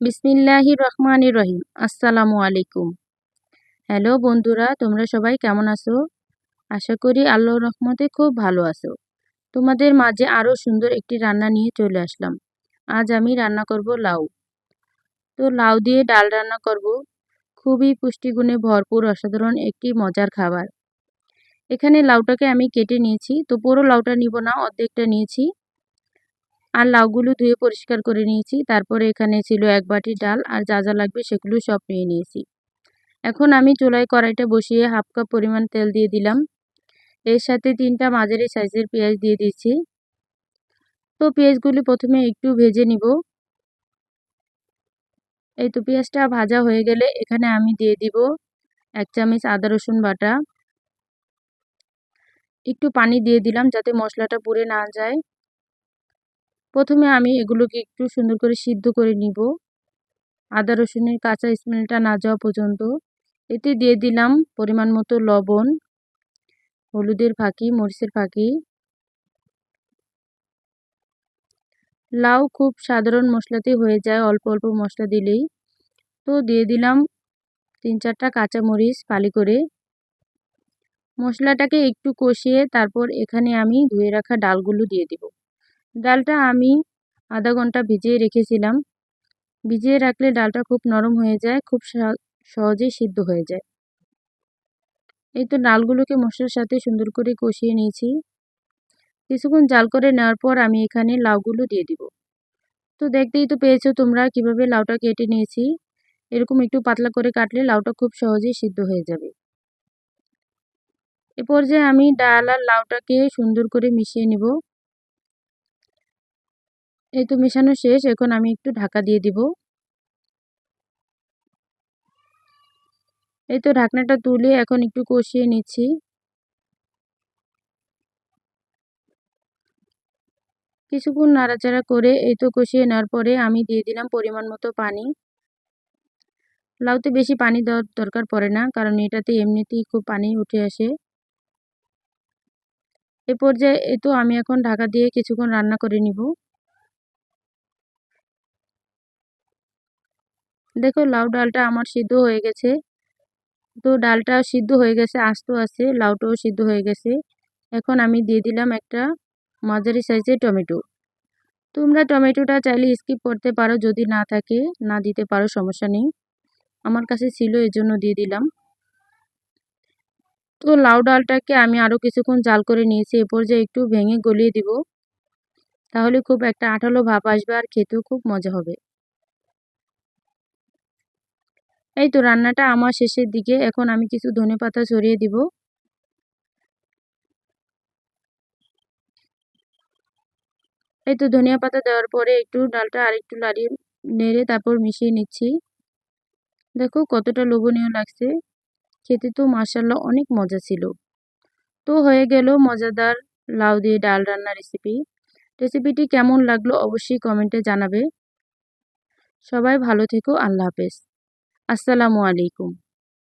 বিসমিল্লাহি রহমান রহিম। আসসালামু আলাইকুম হ্যালো বন্ধুরা, তোমরা সবাই কেমন আছো? আশা করি আল্লাহর রহমতে খুব ভালো আছো। তোমাদের মাঝে আরও সুন্দর একটি রান্না নিয়ে চলে আসলাম। আজ আমি রান্না করব লাউ। তো লাউ দিয়ে ডাল রান্না করব। খুবই পুষ্টিগুণে ভরপুর, অসাধারণ একটি মজার খাবার। এখানে লাউটাকে আমি কেটে নিয়েছি। তো পুরো লাউটা নিব না, অর্ধেকটা নিয়েছি। আর লাউগুলো ধুয়ে পরিষ্কার করে নিয়েছি। তারপরে এখানে ছিল এক বাটি ডাল, আর যা যা লাগবে সেগুলো সব নিয়ে নিয়েছি। এখন আমি চুলায় কড়াইটা বসিয়ে হাফ কাপ পরিমাণ তেল দিয়ে দিলাম। এর সাথে তিনটা মাঝারি সাইজের পেঁয়াজ দিয়ে দিচ্ছি তো পেঁয়াজগুলি প্রথমে একটু ভেজে নিব। এই তো পেঁয়াজটা ভাজা হয়ে গেলে এখানে আমি দিয়ে দিব এক চামচ আদা রসুন বাটা। একটু পানি দিয়ে দিলাম যাতে মশলাটা পুড়ে না যায়। প্রথমে আমি এগুলোকে একটু সুন্দর করে সিদ্ধ করে নিব। আদা রসুনের কাঁচা স্মেলটা না যাওয়া পর্যন্ত। এতে দিয়ে দিলাম পরিমাণ মতো লবণ, হলুদের ফাঁকি, মরিচের ফাঁকি। লাউ খুব সাধারণ মশলাতে হয়ে যায় অল্প অল্প মশলা দিলেই। তো দিয়ে দিলাম তিন চারটা কাঁচামরিচ ফালি করে। মশলাটাকে একটু কষিয়ে তারপর এখানে আমি ধুয়ে রাখা ডালগুলো দিয়ে দিব। ডালটা আমি আধা ঘণ্টা ভিজিয়ে রেখেছিলাম। ভিজিয়ে রাখলে ডালটা খুব নরম হয়ে যায়, খুব সহজেই সিদ্ধ হয়ে যায়। এই তো ডালগুলোকে মশলার সাথে সুন্দর করে কষিয়ে নিয়েছি। কিছুক্ষণ জাল করে নেওয়ার পর আমি এখানে লাউগুলো দিয়ে দিব। তো দেখতেই তো পেয়েছ তোমরা কীভাবে লাউটা কেটে নিয়েছি। এরকম একটু পাতলা করে কাটলে লাউটা খুব সহজেই সিদ্ধ হয়ে যাবে। এ পর্যায়ে আমি ডাল আর লাউটাকে সুন্দর করে মিশিয়ে নিব। এই তো মেশানো শেষ, এখন আমি একটু ঢাকা দিয়ে দিব। এই তো ঢাকনাটা তুলে এখন একটু কষিয়ে নিচ্ছি। কিছুক্ষণ নাড়াচাড়া করে এই তো কষিয়ে নেওয়ার পরে আমি দিয়ে দিলাম পরিমাণ মতো পানি। লাউতে বেশি পানি দেওয়ার দরকার পড়ে না, কারণ এটাতে এমনিতেই খুব পানি উঠে আসে। এ পর্যায়ে এ তো আমি এখন ঢাকা দিয়ে কিছুক্ষণ রান্না করে নিব। দেখো লাউ ডালটা আমার সিদ্ধ হয়ে গেছে। তো ডালটা সিদ্ধ হয়ে গেছে, আস্ত আছে, লাউটাও সিদ্ধ হয়ে গেছে। এখন আমি দিয়ে দিলাম একটা মাঝারি সাইজের টমেটো। তোমরা টমেটোটা চাইলে স্কিপ করতে পারো, যদি না থাকে, না দিতে পারো, সমস্যা নেই। আমার কাছে ছিল এর জন্য দিয়ে দিলাম। তো লাউ ডালটাকে আমি আরও কিছুক্ষণ জাল করে নিয়েছি, এ পর্যায়ে একটু ভেঙে গলিয়ে দিব। তাহলে খুব একটা আঠালো ভাব আসবে আর খেতেও খুব মজা হবে। এই তো রান্নাটা আমার শেষের দিকে। এখন আমি কিছু ধনে পাতা ছড়িয়ে দিব। এই তো ধনিয়া পাতা দেওয়ার পরে একটু ডালটা আর একটু লাড়িয়ে নেড়ে তারপর মিশিয়ে নিচ্ছি। দেখো কতটা লোভনীয় লাগছে। খেতে তো মাসাল্লাহ অনেক মজা ছিল। তো হয়ে গেল মজাদার লাউ দিয়ে ডাল রান্না রেসিপি রেসিপিটি কেমন লাগল অবশ্যই কমেন্টে জানাবে। সবাই ভালো থেকো, আল্লাহ হাফেজ। আসসালামু আলাইকুম।